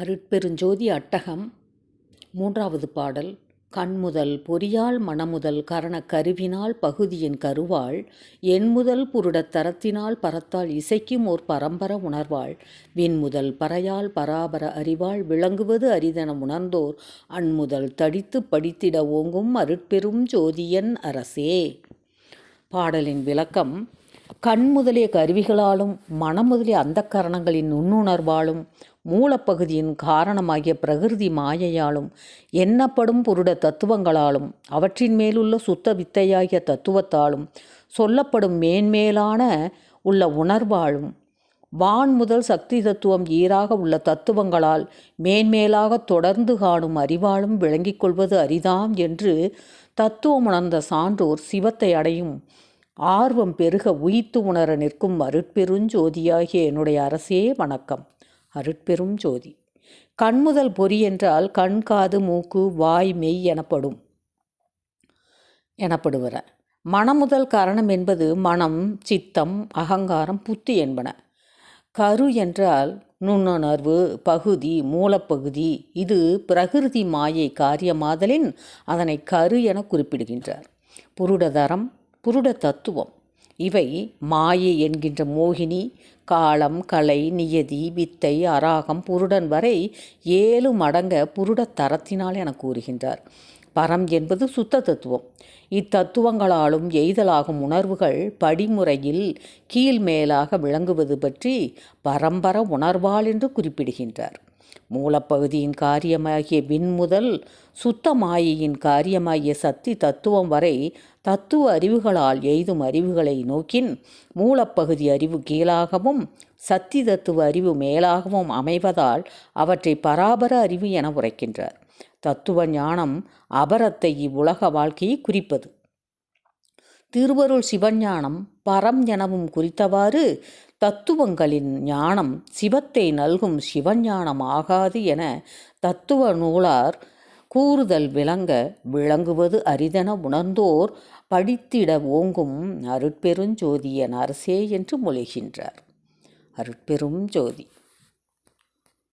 அருட்பெருஞ்சோதி அட்டகம் மூன்றாவது பாடல். கண்முதல் பொறியால் மணமுதல் கரண கருவினால் பகுதியின் கருவாள் எண்முதல் புருடத் தரத்தினால் பரத்தால் இசைக்கும் ஓர் பரம்பர உணர்வாள். விண்முதல் பறையால் பராபர அறிவாள் விளங்குவது அரிதன உணர்ந்தோர் அண்முதல் தடித்து படித்திட ஓங்கும் அருட்பெரும் ஜோதியன் அரசே. பாடலின் விளக்கம் கண் முதலிய கருவிகளாலும் மனம் முதலிய அந்த கரணங்களின் நுண்ணுணர்வாலும் மூலப்பகுதியின் காரணமாகிய பிரகிருதி மாயையாலும் எண்ணப்படும் புருட தத்துவங்களாலும் அவற்றின் மேலுள்ள சுத்த வித்தையாகிய தத்துவத்தாலும் சொல்லப்படும் மேன்மேலான உள்ள உணர்வாலும் வான் முதல் சக்தி தத்துவம் ஈராக உள்ள தத்துவங்களால் மேன்மேலாக தொடர்ந்து காணும் அறிவாலும் விளங்கிக் கொள்வது அரிதாம் என்று தத்துவம் உணர்ந்த சான்றோர் சிவத்தை அடையும் ஆர்வம் பெருக உயித்து உணர நிற்கும் அருட்பெருஞ்சோதியாகிய என்னுடைய அரசே வணக்கம். அருட்பெரும் ஜோதி. கண்முதல் பொறி என்றால் கண் காது மூக்கு வாய் மெய் எனப்படும் எனப்படுவர மனமுதல் காரணம் என்பது மனம் சித்தம் அகங்காரம் புத்தி என்பன. கரு என்றால் நுண்ணுணர்வு பகுதி மூலப்பகுதி. இது பிரகிருதி மாயை காரியமாதலின் அதனை கரு என குறிப்பிடுகின்றார். புருடதரம் புருட தத்துவம் இவை மாயை என்கின்ற மோகினி காலம் கலை நியதி வித்தை அராகம் புருடன் வரை ஏழு மடங்க புருட தரத்தினால் என கூறுகின்றார். பரம் என்பது சுத்த தத்துவம். இத்தத்துவங்களாலும் எய்தலாகும் உணர்வுகள் படிமுறையில் கீழ்மேலாக விளங்குவது பற்றி பரம்பர உணர்வாள் என்று குறிப்பிடுகின்றார். மூலப்பகுதியின் காரியமாகிய விண்முதல் சுத்த மாயையின் காரியமாகிய சக்தி தத்துவம் வரை தத்துவ அறிவுகளால் எய்தும் அறிவுகளை நோக்கின் மூலப்பகுதி அறிவு கீழாகவும் சத்தி தத்துவ அறிவு மேலாகவும் அமைவதால் அவற்றை பராபர அறிவு என உரைக்கின்றார். தத்துவ ஞானம் அபரத்தை இவ்வுலக வாழ்க்கையை குறிப்பது. திருவருள் சிவஞானம் பரம் எனவும் குறித்தவாறு தத்துவங்களின் ஞானம் சிவத்தை நல்கும் சிவஞானம் ஆகாது என தத்துவ நூலார் கூறுதல் விளங்க விளங்குவது அரிதென உணர்ந்தோர் படித்திட ஓங்கும் அருட்பெருஞ்சோதியன் அரசே என்று மொழிகின்றார். அருட்பெரும் ஜோதி.